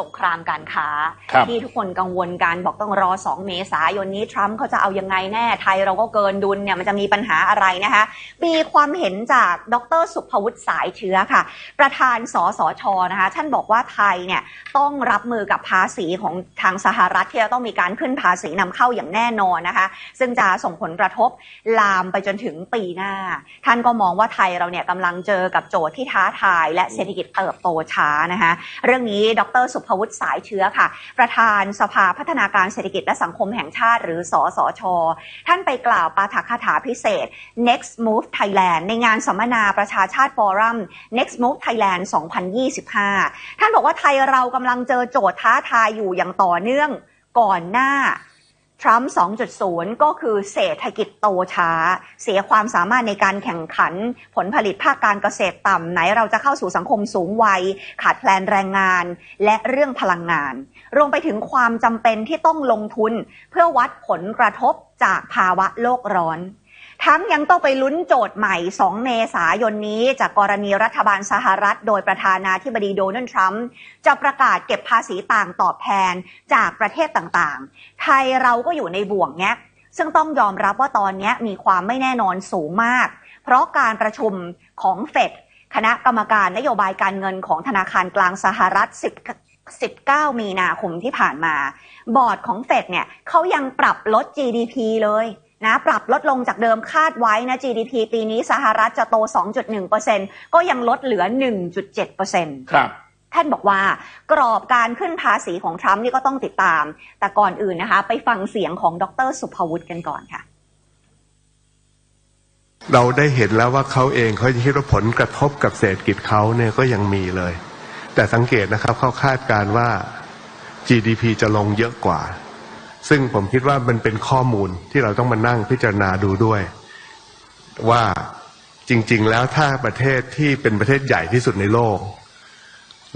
สงครามการค้าครับที่ทุกคนกังวลกันบอกต้องรอ 2 เมษายนนี้ทรัมป์เขาจะเอายังไงแน่ไทยเราก็เกินดุลเนี่ยมันจะมีปัญหาอะไรนะคะมีความเห็นจากดรสุภวุฒิสายเชื้อค่ะ ประธานสสชนะคะท่านบอกว่าไทยเนี่ยต้องรับมือกับภาษีของทางสหรัฐที่จะต้องมีการขึ้นภาษีนำเข้าอย่างแน่นอนนะคะ ซึ่งจะส่งผลกระทบลามไปจนถึงปีหน้า ท่านก็มองว่าไทยเราเนี่ยกำลังเจอกับโจทย์ที่ท้าทาย และเศรษฐกิจเติบโตช้านะคะ เรื่องนี้ดรสุภพวุฒิสายเชื้อค่ะ ประธานสภาพัฒนาการเศรษฐกิจและสังคมแห่งชาติหรือสอสอชท่านไปกล่าวปาฐกถาพิเศษ Next Move Thailand ในงานสัมมนาประชาชาติฟอรัม Next Move Thailand 2025 ท่านบอกว่าไทยเรากำลังเจอโจทย์ท้าทายอยู่อย่างต่อเนื่องก่อนหน้า ทรัมป์2.0 ก็คือเศรษฐกิจโตช้า เสียความสามารถในการแข่งขัน ผลผลิตภาคการเกษตรต่ำไหนเราจะเข้าสู่สังคมสูงวัย ขาดแคลนแรงงาน และเรื่องพลังงาน รวมไปถึงความจำเป็นที่ต้องลงทุน เพื่อวัดผลกระทบจากภาวะโลกร้อน ทั้งยังต้องไปลุ้นโจทย์ใหม่ 2 เมษายนนี้ จากกรณีรัฐบาลสหรัฐ โดยประธานาธิบดีโดนัลด์ทรัมป์จะประกาศเก็บภาษีต่างตอบแทนจากประเทศต่างๆ ไทยเราก็อยู่ในบ่วงเนี้ยซึ่งต้องยอมรับว่าตอนนี้มีความไม่แน่นอนสูงมาก เพราะการประชุมของเฟดคณะกรรมการนโยบายการเงินของธนาคารกลางสหรัฐ10 19มีนาคมที่ผ่านมา บอร์ดของเฟดเนี่ยเขายังปรับลด GDP เลย นะปรับลดลงจากเดิมคาดไว้นะ GDP ปีนี้สหรัฐจะโต 2.1%ก็ยังลดเหลือ 1.7%ครับท่านบอกว่ากรอบการขึ้นภาษีของทรัมป์นี่ก็ต้องติดตาม แต่ก่อนอื่นนะคะ ไปฟังเสียงของดรสุภวุฒิกันก่อนค่ะ เราได้เห็นแล้วว่าเขาเองเขาคิดว่าผลกระทบกับเศรษฐกิจเขาเนี่ยก็ยังมีเลย แต่สังเกตนะครับเขาคาดการณ์ว่า GDP จะลงเยอะกว่า ซึ่งผมคิดว่ามันเป็นข้อมูลที่เราต้องมานั่งพิจารณาดูด้วย ว่าจริง ๆ แล้วถ้าประเทศที่เป็นประเทศใหญ่ที่สุดในโลก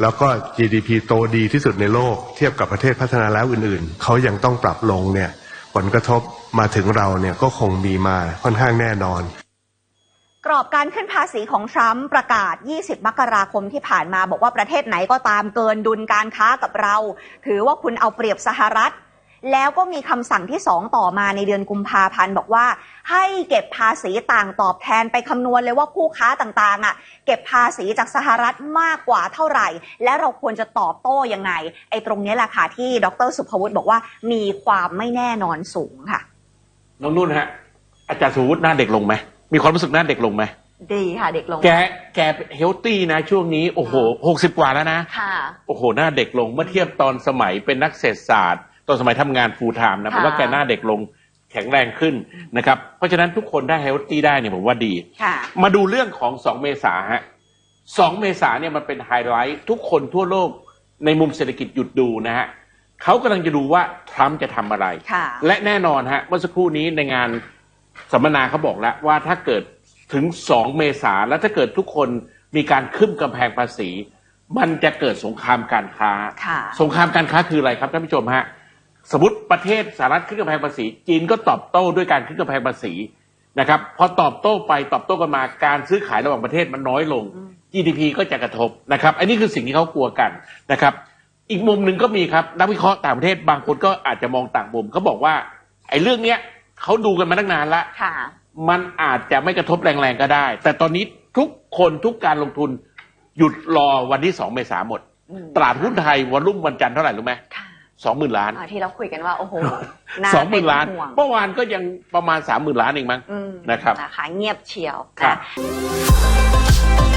แล้วก็ GDP โตดีที่สุดในโลก เทียบกับประเทศพัฒนาแล้วอื่น ๆเขายังต้องปรับลงเนี่ย ผลกระทบมาถึงเราเนี่ยก็คงมีมาค่อนข้างแน่นอนกรอบการขึ้นภาษีของทรัมป์ประกาศ 20 มกราคมที่ผ่านมาบอกว่าประเทศไหนก็ตามเกินดุลการค้ากับเรา ถือว่าคุณเอาเปรียบสหรัฐ แล้วก็มีคำสั่งที่ 2 ต่อมาในเดือนกุมภาพันธ์บอกว่า ให้เก็บภาษีต่างตอบแทนไปคำนวณเลยว่าคู่ค้าต่างๆอะเก็บภาษีจากสหรัฐมากกว่าเท่าไหร่ และเราควรจะตอบโต้ยังไง ไอ้ตรงนี้แหละค่ะที่ดรสุภวุฒิบอกว่ามีความไม่แน่นอนสูงค่ะน้องนุ่นฮะ อาจารย์สุวุฒิหน้าเด็กลงไหมมีความรู้สึกหน้าเด็กลงไหมดีค่ะเด็กลง แกแกเฮลตี้นะช่วงนี้โอ้โหหกสิบกว่าแล้วนะ ค่ะ โอ้โห หน้าเด็กลงเมื่อเทียบตอนสมัยเป็นนักเศรษฐศาสตร์ ตอนสมัยทำงานฟูลไทม์นะผมว่าค่ะแกหน้าเด็กลงแข็งแรงขึ้นนะครับ เพราะฉะนั้นทุกคนได้เฮลตี้ได้เนี่ยผมว่าดีค่ะมาดูเรื่องของสองเมษาฮะสองเมษาเนี่ยมันเป็นไฮไลท์ทุกคนทั่วโลกในมุมเศรษฐกิจหยุดดูนะฮะเขากำลังจะดูว่าทรัมป์จะทำอะไรค่ะและแน่นอนฮะเมื่อสักครู่นี้ในงานสัมมนาเขาบอกแล้วว่าถ้าเกิดถึงสองเมษาแล้วถ้าเกิดทุกคนมีการขึ้นกำแพงภาษี มันจะเกิดสงครามการค้าค่ะสงครามการค้าคืออะไรครับท่านผู้ชมฮะ สมมติประเทศสหรัฐขึ้นกำแพงภาษี จีนก็ตอบโต้ด้วยการขึ้นกำแพงภาษีนะครับ พอตอบโต้ไปตอบโต้กันมาการซื้อขายระหว่างประเทศมันน้อยลง GDP ก็จะกระทบนะครับ อันนี้คือสิ่งที่เขากลัวกันนะครับ อีกมุมหนึ่งก็มีครับนักวิเคราะห์ต่างประเทศบางคนก็อาจจะมองต่างมุมเขาบอกว่าไอ้เรื่องเนี้ยเขาดูกันมาตั้งนานละค่ะมันอาจจะไม่กระทบแรงๆก็ได้ แต่ตอนนี้ทุกคนทุกการลงทุนหยุดรอวันที่สองเมษาหมดอืมตลาดหุ้นไทยวอลุ่มวันจันทร์เท่าไหร่รู้ไหมค่ะ สองหมื่นล้านอ่าที่เราคุยกันว่าโอ้โหสองหมื่นล้านเป็ห่วงเมื่อวานก็ยังประมาณสามหมื่นล้านเองมั้งอืมนะครับนะคะเงียบเชียวครับนะ